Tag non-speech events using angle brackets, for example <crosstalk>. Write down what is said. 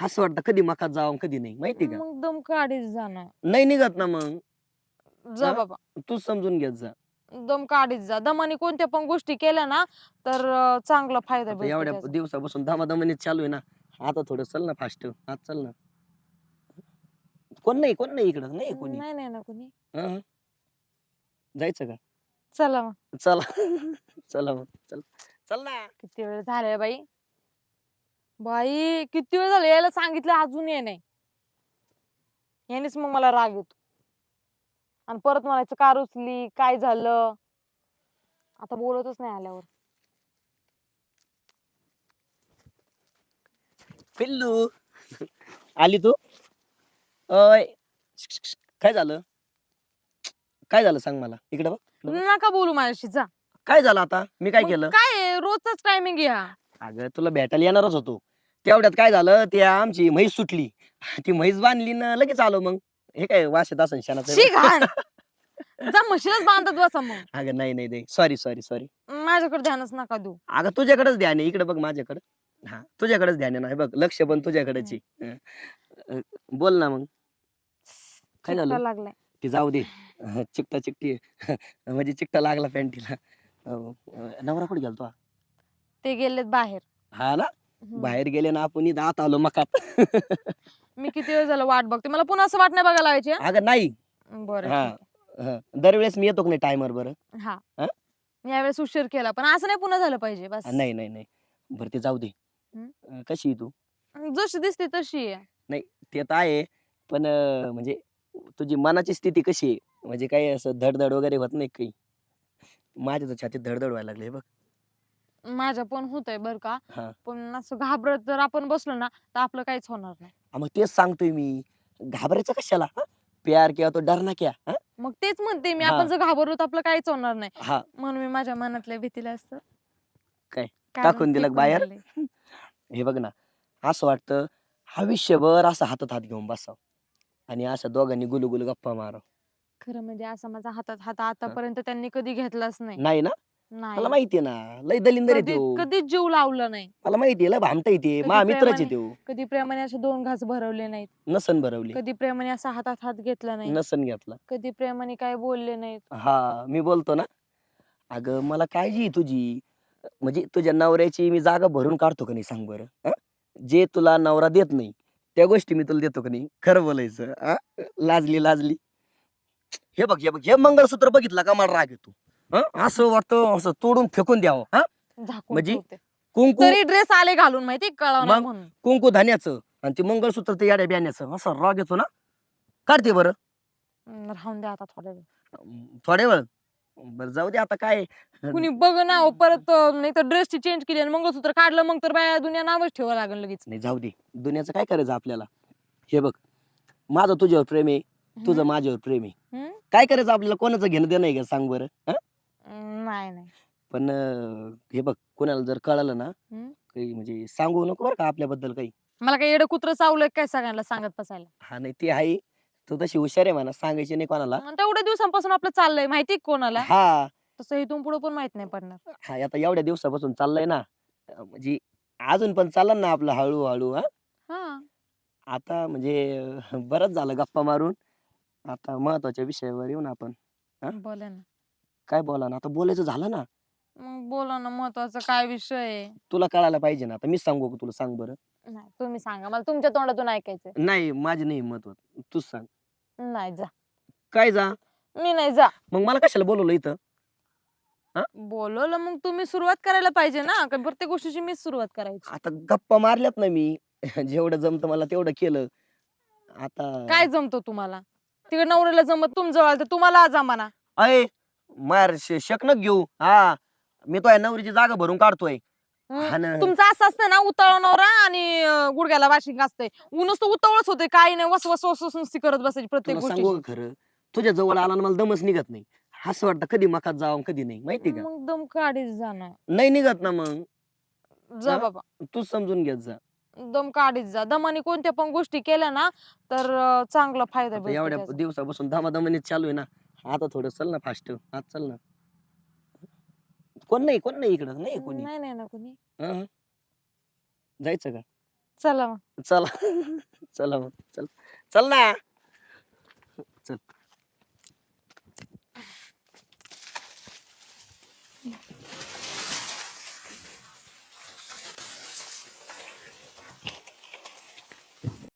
असं वाटतं कधी मकात जावं कधी नाही. माहिती का? मग दम काढीच जाणार. नाही निघत ना मग. जा हा? बाबा. तूच समजून घेत जा. दम काढीच जा. दमाने कोणत्या पण गोष्टी केल्या ना तर अं, चांगला फायदा आता भेटतो एवढ्या त्याचा. दिवसापासून दमादमाने चालू आहे ना. आता थोडं चल ना फास्ट. आज चल ना. कोण नाही कोण नाही इकडं? नाही कोणी? नाही नाही ना कोणी. हं. जायचं का? चला मग. चला. <laughs> चला मग. चल. चल ना. किती वेळ झालाय बाई. बाई किती वेळ झाला? यायला सांगितलं अजून ये नाही. यानेच मग मला राग येतो. आणि परत म्हणायचं कार उचली काय झालं? आता बोलतच नाही आल्यावर. पिल्लू. आली तू? अय काय झालं? काय झालं सांग मला. इकडे बघ. नका बोलू माझ्याशी जा. काय झालं आता? मी काय मग केलं? काय आहे, रोजचाच टायमिंग या अगं तुला भेटायला येणारच होतो. तेवढ्यात काय झालं ते आमची म्हैस सुटली. ती म्हैस बांधली ना लगेच आलो मग. हे काय वाशत असं शानाचं शी घाण. जा म्हशीलाच बांधत बसा मग. अगं नाही नाही नाही. सॉरी सॉरी सॉरी माझ्याकडे ध्यानच नका देऊ. अगं तुझ्याकडेच ध्यान आहे. इकडे बघ माझ्याकडे. हा तुझ्याकडेच ध्यान आहे ना. हे बघ लक्ष पण तुझ्याकडेच आहे. अं, बोल ना मग. काय चिकटा झालं? लागलाय. ते जाऊ दे. अं, चिकटा चिकटी. म्हणजे चिकटा लागला पॅन्टीला. नवरा कुठे गेलतो? हा? ते गेलेत बाहेर. हा ना. बाहेर गेले ना आपण इथं आत आलो मकात. मी किती वेळ झालं वाट बघते? मला पुन्हा असं वाट नाही बघायला लावायची हं? अगं नाही. बरं हा. ठीक हं. दरवेळेस मी येतो का नाही टायमर बरं? आहे. हा. हं? मी यावेळेस उशीर केला पण असं नाही पुन्हा झालं पाहिजे बस. हा, नाही नाही नाही. बरं ते जाऊ दे? अं, कशी आहे तू? जशी दिसते तशी आहे. ते तर आहे पण अं, म्हणजे तुझी मनाची स्थिती कशी आहे? म्हणजे काही असं धडधड वगैरे होत नाही काही? माझ्या तर छातीत धडधड व्हायला लागले बघ. माझ्या पण होतंय बर का. हा. पण असं घाबरत जर आपण बसलो ना तर आपलं काहीच होणार नाही. हा, मग तेच सांगतोय मी. घाबरायचं कशाला? हं? प्यार किंवा तो डर ना क्या? हं? मग तेच म्हणते मी हा. आपण जर घाबरलो तर आपलं काहीच होणार नाही. हा. म्हणून मी माझ्या मनातल्या भीतीला असं काय? टाकून दिलं बाहेर? हे. बघ ना असं वाटतं आयुष्यभर असं हातात हात घेऊन बसाव आणि असं दोघांनी गुलू गुलू गप्पा माराव. खरं म्हणजे असं माझा हातात हात आतापर्यंत त्यांनी कधी घेतलाच नाही. नाही ना? मला नाही माहितीये ना लय दलिंदर आहे कधी कधीच जीव लावला नाही. मला माहितीये लय भामटा येते कधी मा मित्रच आहे कधी प्रेमाने असे दोन घास भरवले नाहीत. नसन भरवली. कधी प्रेमाने असा हातात हात घेतला नाही. नसन घेतला. कधी प्रेमाने काय बोलले नाहीत. हा मी बोलतो ना. अगं मला काळजी आहे तुझी. म्हणजे तुझ्या नवऱ्याची मी जागा भरून काढतो का नाही सांग बरं हं? जे तुला नवरा देत नाही त्या गोष्टी मी तुला देतो का नाही? खरं बोलायचं हं? लाजली लाजली. हे बघ हे बघ हे मंगळसूत्र बघितलं का? मला राग येतो. हं? असं वाटतं असं तोडून फेकून द्यावं हा? झाकून म्हणजे ठेवते. कुंकू तरी ड्रेस आले घालून माहिती कळवणार मग? म्हणून. कुंकू धान्याचं आणि ते मंगळसूत्र ते याड्या बियाण्याचं असं राग येतो ना? काढते बरं. हम्म, राहून द्या आता थोड्या वेळ. थोड्या वेळ? बरं जाऊ दे आता काय. कुणी बघ ना हो, परत नाही तर ड्रेसची चेंज केली आणि मंगळसूत्र काढलं मग तर बाया दुनिया नावच ठेवा लागेल लगेच. नाही जाऊ दे. दुनियाचं काय करायचं आपल्याला? हे बघ. माझं तुझ्यावर प्रेम आहे तुझं माझ्यावर प्रेम आहे. हम्म, काय करायचं आपल्याला? कोणाचं घेणं देणं आहे का? सांग बरं हं? पण अं, हे बघ कोणाला जर कळालं ना हम्म. काही म्हणजे सांगू नको बरं का आपल्याबद्दल काही. मला काही एवढं कुत्र चावलंय काय सगळ्यांना सांगत बसायला? हा नाही ते आहे. तू तशी हुशार आहे म्हणा सांगायची नाही कोणाला. आणि तेवढ्या दिवसांपासून आपलं चाललंय माहिती कोणाला? हा. तसं इथून पुढे पण माहीत नाही पडणार. हा आता एवढ्या दिवसापासून चाललंय ना अं, म्हणजे अजून पण चालन ना आपलं हळूहळू हा? हा. आता म्हणजे अं, बरंच झालं गप्पा मारून. आता महत्त्वाच्या विषयावर येऊ ना आपण हा? बोला ना. काय बोला ना आता बोलायचं झालं ना मग बोला ना महत्त्वाचा काय विषय आहे? तुला कळायला पाहिजे ना. आता मी सांगू का तुला? सांग बरं. नाही तुम्ही सांगा. मला तुमच्या तोंडातून ऐकायचंय. नाही माझी नाही हिंमत होत. तूच सांग. नाही जा. काय जा? मी नाही जा. मग मला कशाला बोलवलं इथं? बोलवलं मग तुम्ही सुरुवात करायला पाहिजे ना. का प्रत्येक गोष्टीची मीच सुरुवात करायची. आता गप्पा मारल्यात ना मी. <laughs> जेवढं जमतं मला तेवढं केलं. आता काय जमतो तुम्हाला? तिकडे नवऱ्याला जमत तुम जवळ तर तुम्हाला जमाना अय मार शकनक घेऊ. हा. मी तो नवरीची जागा भरून काढतोय. हा? ना. तुमचं असं असतं ना उतावळा नवरा आणि अं, गुडघ्याला वाशिंग असते ऊनच तर उतावळच होते काही नाही वस वस वस वस नुसती करत बसायची प्रत्येक तुला सांगू गोष्टी का खरं? तुझ्या जवळ आला ना मला दमच निघत नाही. असं वाटतं कधी मकात जावं कधी नाही. माहिती का? मग दम काढीच जाणार नाही निघत ना मग. जा हा? बाबा. तूच समजून घेत जा. दम काढीच जा. दमाने कोणत्या पण गोष्टी केल्या ना तर अं, चांगला फायदा आता भेटतो एवढ्या त्याचा. दिवसापासून दमादमाने चालू आहे ना. आता थोडं चल ना फास्ट. आज चल ना. कोण नाही कोण नाही इकडं नाही कोणी. नाही नाही ना कोणी जायचं का? चला मग. चला. <laughs> चला मग. चल. चल ना. चल.